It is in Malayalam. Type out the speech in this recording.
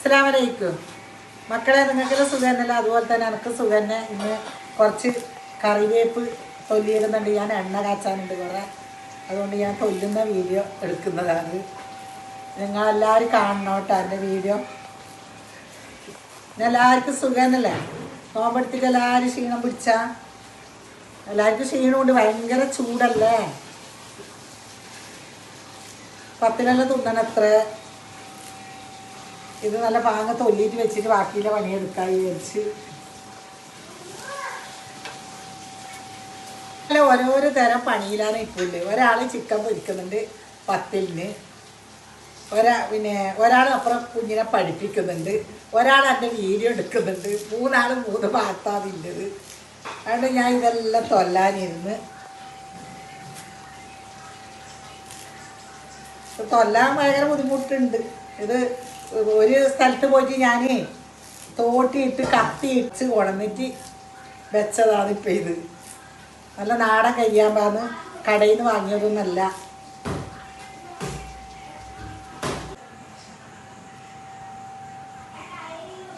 അസ്സലാമലൈക്കും. മക്കളെ നിങ്ങൾക്ക് സുഖം തന്നെയല്ല അതുപോലെ തന്നെ എനിക്ക് സുഖം തന്നെ ഇന്ന് കുറച്ച് കറിവേപ്പ് തൊല്ലിയിടുന്നുണ്ട് ഞാൻ എണ്ണ കാച്ചാനുണ്ട് കുറേ. അതുകൊണ്ട് ഞാൻ തൊല്ലുന്ന വീഡിയോ എടുക്കുന്നതാണ്. നിങ്ങളെല്ലാവരും കാണണം എന്റെ വീഡിയോ? എല്ലാവർക്കും സുഖം തന്നെയല്ലേ നോമ്പെടുത്തിട്ട് എല്ലാവരും ക്ഷീണം പിടിച്ചാ? എല്ലാവർക്കും ക്ഷീണമുണ്ട് ഭയങ്കര ചൂടല്ലേ? പത്തിനല്ല തിന്നണത്ര? ഇത് നല്ല പാങ്ങ തൊല്ലിയിട്ട് വെച്ചിട്ട് ബാക്കിയിലെ പണിയെടുക്കാൻ വിചാരിച്ച്. അല്ല ഓരോരോ തരം പണിയിലാണ് ഇപ്പോൾ ഉള്ളത്. ഒരാൾ ചിക്കൻ പൊരിക്കുന്നുണ്ട് പത്തിലിന്. ഒരാ പിന്നെ ഒരാൾ അപ്പുറം കുഞ്ഞിനെ പഠിപ്പിക്കുന്നുണ്ട്. ഒരാൾ എന്റെ വീഡിയോ എടുക്കുന്നുണ്ട്. മൂന്നാൾ മൂന്ന് ഭാഗത്താതിന്റെത് അതുകൊണ്ട് ഞാൻ ഇതെല്ലാം തൊല്ലാനിരുന്ന്. തൊല്ലാൻ ഭയങ്കര ബുദ്ധിമുട്ടുണ്ട്. ഇത് ഒരു സ്ഥലത്ത് പോയിട്ട് ഞാൻ തോട്ടിയിട്ട് കത്തിയിട്ട് ഉണന്നിട്ട് വെച്ചതാണ് ഇപ്പം ഇത്. നല്ല നാടൻ കയ്യാമ്പാന്ന് പാന്ന് കടയിൽ നിന്ന് വാങ്ങിയതൊന്നല്ല.